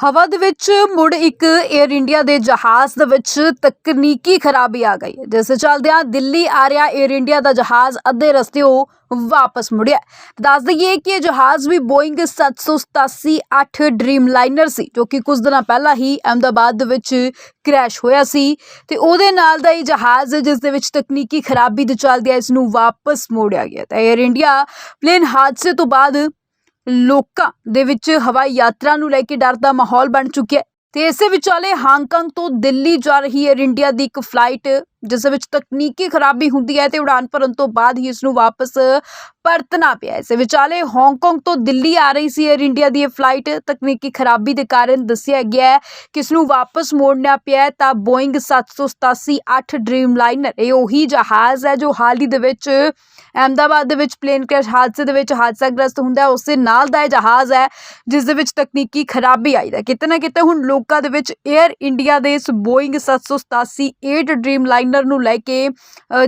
ਹਵਾ ਦੇ ਵਿੱਚ ਮੁੜ ਇੱਕ 에ਅਰ ਇੰਡੀਆ ਦੇ ਜਹਾਜ਼ ਦੇ ਵਿੱਚ ਤਕਨੀਕੀ ਖਰਾਬੀ ਆ ਗਈ ਜਿਸ ਦੇ ਚੱਲਦਿਆਂ ਦਿੱਲੀ ਆ ਰਿਹਾ 에ਅਰ ਇੰਡੀਆ ਦਾ ਜਹਾਜ਼, ਅੱਧੇ ਰਸਤੇ ਉਹ ਵਾਪਸ ਮੁੜਿਆ ਦੱਸ ਦਈਏ ਕਿ ਇਹ ਜਹਾਜ਼ ਵੀ ਬੋਇੰਗ 787-8 ਡ੍ਰੀਮ ਲਾਈਨਰ ਸੀ, ਜੋ ਕਿ ਕੁਝ ਦਿਨਾਂ ਪਹਿਲਾਂ ਹੀ ਅਹਮਦਾਬਾਦ ਦੇ ਵਿੱਚ ਕ੍ਰੈਸ਼ ਹੋਇਆ ਸੀ ਤੇ ਉਹਦੇ ਨਾਲ ਦਾ ਇਹ ਜਹਾਜ਼ ਜਿਸ ਦੇ ਵਿੱਚ ਤਕਨੀਕੀ ਖਰਾਬੀ ਦੇ ਚੱਲਦਿਆਂ ਇਸ ਨੂੰ ਵਾਪਸ ਮੋੜਿਆ ਗਿਆ ਤਾਂ 에ਅਰ ਇੰਡੀਆ ਪਲੇਨ ਹਾਦਸੇ ਤੋਂ ਬਾਅਦ ਲੋਕਾਂ ਦੇ ਵਿੱਚ ਹਵਾਈ ਯਾਤਰਾ ਨੂੰ ਲੈ ਕੇ ਡਰ ਦਾ ਮਾਹੌਲ ਬਣ ਚੁੱਕਿਆ ਤੇ ਇਸੇ ਵਿਚਾਲੇ ਹਾਂਗਕਾਂਗ ਤੋਂ ਦਿੱਲੀ ਜਾ ਰਹੀ ਏਅਰ ਇੰਡੀਆ ਦੀ ਇੱਕ ਫਲਾਈਟ ਜਿਸ ਵਿੱਚ ਤਕਨੀਕੀ ਖਰਾਬੀ ਹੁੰਦੀ ਹੈ ਤੇ ਉਡਾਨ ਭਰਨ ਤੋਂ ਬਾਅਦ ਹੀ ਇਸ ਨੂੰ ਵਾਪਸ ਪਰਤਣਾ ਪਿਆ ਇਸ ਵਿਚਾਲੇ ਹਾਂਗਕਾਂਗ ਤੋਂ ਦਿੱਲੀ ਆ ਰਹੀ ਸੀ 에ਅਰ ਇੰਡੀਆ ਦੀ ਇਹ ਫਲਾਈਟ ਤਕਨੀਕੀ ਖਰਾਬੀ ਦੇ ਕਾਰਨ ਦੱਸਿਆ ਗਿਆ ਹੈ ਕਿ ਇਸ ਨੂੰ ਵਾਪਸ ਮੋੜਨਾ ਪਿਆ ਤਾਂ ਬੋਇੰਗ 787-8 ਡ੍ਰੀਮ ਲਾਈਨਰ ਇਹ ਉਹੀ ਜਹਾਜ਼ ਹੈ ਜੋ ਹਾਲ ਹੀ ਦੇ ਵਿੱਚ ਅਹਿਮਦਾਬਾਦ ਦੇ ਵਿੱਚ ਪਲੇਨ ਕ੍ਰੈਸ਼ ਹਾਦਸੇ ਦੇ ਵਿੱਚ ਹਾਦਸਾਗ੍ਰਸਤ ਹੁੰਦਾ ਹੈ। ਉਸ ਦੇ ਨਾਲ ਦਾ ਇਹ ਜਹਾਜ਼ ਹੈ ਜਿਸ ਦੇ ਵਿੱਚ ਤਕਨੀਕੀ ਖਰਾਬੀ ਆਈ ਹੈ। ਕਿਤੇ ਨਾ ਕਿਤੇ ਹੁਣ ਲੋਕਾਂ ਦੇ ਵਿੱਚ 에ਅਰ ਇੰਡੀਆ ਦੇ ਇਸ ਬੋਇੰਗ 787-8 ਡ੍ਰੀਮ ਲਾਈਨਰ ਨੂੰ ਲੈ ਕੇ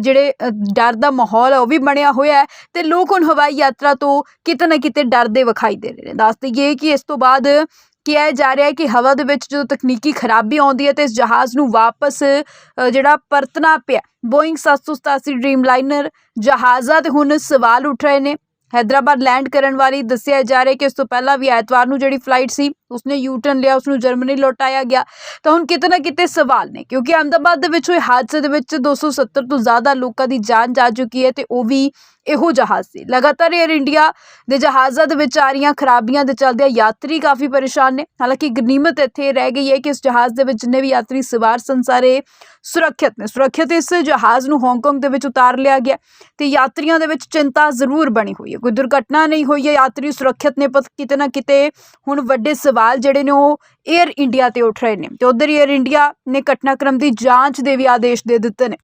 ਜਿਹੜੇ ਡਰ ਦਾ ਮਾਹੌਲ ਹੈ ਉਹ ਵੀ ਬਣਿਆ ਹੋਇਆ ਹੈ। ਤੇ ਲੋਕ ਹੁਣ ਹਵਾਈ ਯਾਤਰਾ ਤੋਂ ਕਿਤੇ ਨਾ ਕਿਤੇ ਡਰਦੇ ਵਿਖਾਈ ਦੇ ਰਹੇ ਨੇ। ਦੱਸ ਦਈਏ ਕਿ ਇਸ ਤੋਂ ਬਾਅਦ ਕਿਹਾ ਜਾ ਰਿਹਾ ਹੈ ਕਿ ਹਵਾ ਦੇ ਵਿੱਚ ਜਦੋਂ ਤਕਨੀਕੀ ਖਰਾਬੀ ਆਉਂਦੀ ਹੈ, ਤੇ ਇਸ ਜਹਾਜ਼ ਨੂੰ ਵਾਪਸ ਜਿਹੜਾ ਪਰਤਣਾ ਪਿਆ ਬੋਇੰਗ 787 ਡ੍ਰੀਮ ਲਾਈਨਰ ਜਹਾਜ਼ਾਂ ਤੇ ਹੁਣ ਸਵਾਲ ਉੱਠ ਰਹੇ ਨੇ। ਹੈਦਰਾਬਾਦ ਲੈਂਡ ਕਰਨ ਵਾਲੀ ਦੱਸਿਆ ਜਾ ਰਿਹਾ ਕਿ ਇਸ ਤੋਂ ਪਹਿਲਾਂ ਵੀ ਐਤਵਾਰ ਨੂੰ ਜਿਹੜੀ ਫਲਾਈਟ ਸੀ ਉਸਨੇ ਯੂਟਰਨ ਲਿਆ ਉਸ ਨੂੰ ਜਰਮਨੀ ਲੌਟਾਇਆ ਗਿਆ। ਤਾਂ ਹੁਣ ਕਿਤੇ ਨਾ ਕਿਤੇ ਸਵਾਲ ਨੇ, ਕਿਉਂਕਿ ਅਹਿਮਦਾਬਾਦ ਦੇ ਵਿੱਚ ਹੋਏ ਹਾਦਸੇ ਦੇ ਵਿੱਚ 270 ਤੋਂ ਜ਼ਿਆਦਾ ਲੋਕਾਂ ਦੀ ਜਾਨ ਜਾ ਚੁੱਕੀ ਹੈ ਤੇ ਉਹ ਵੀ ਇਹੋ ਜਹਾਜ਼ ਸੀ ਲਗਾਤਾਰ 에ਅਰ ਇੰਡੀਆ ਦੇ ਜਹਾਜ਼ਾਂ ਦੇ ਵਿੱਚ ਆ ਰਹੀਆਂ ਖਰਾਬੀਆਂ ਦੇ ਚੱਲਦਿਆਂ ਯਾਤਰੀ ਕਾਫੀ ਪਰੇਸ਼ਾਨ ਨੇ। ਹਾਲਾਂਕਿ ਗਨੀਮਤ ਇੱਥੇ ਰਹਿ ਗਈ ਹੈ ਕਿ ਇਸ ਜਹਾਜ਼ ਦੇ ਵਿੱਚ ਜਿੰਨੇ ਵੀ ਯਾਤਰੀ ਸਵਾਰ ਸਨ, ਸਾਰੇ ਸੁਰੱਖਿਅਤ ਨੇ। ਸੁਰੱਖਿਅਤ ਇਸ ਜਹਾਜ਼ ਨੂੰ ਹਾਂਗਕਾਂਗ ਦੇ ਵਿੱਚ ਉਤਾਰ ਲਿਆ ਗਿਆ ਤੇ ਯਾਤਰੀਆਂ ਦੇ ਵਿੱਚ ਚਿੰਤਾ ਜ਼ਰੂਰ ਬਣੀ ਹੋਈ ਹੈ। ਕੋਈ ਦੁਰਘਟਨਾ ਨਹੀਂ ਹੋਈ ਹੈ, ਯਾਤਰੀ ਸੁਰੱਖਿਅਤ ਨੇ, ਪਰ ਕਿਤੇ ਨਾ ਕਿਤੇ ਹੁਣ ਵੱਡੇ ਸਵਾਲ ਸਵਾਲ ਜਿਹੜੇ ਨੇ ਉਹ 에ਅਰ ਇੰਡੀਆ ਤੇ ਉੱਠ ਰਹੇ ਨੇ ਤੇ ਉਧਰ 에ਅਰ ਇੰਡੀਆ ਨੇ ਘਟਨਾਕ੍ਰਮ ਦੀ ਜਾਂਚ ਦੇ ਵੀ ਆਦੇਸ਼ ਦੇ ਦਿੱਤੇ ਨੇ।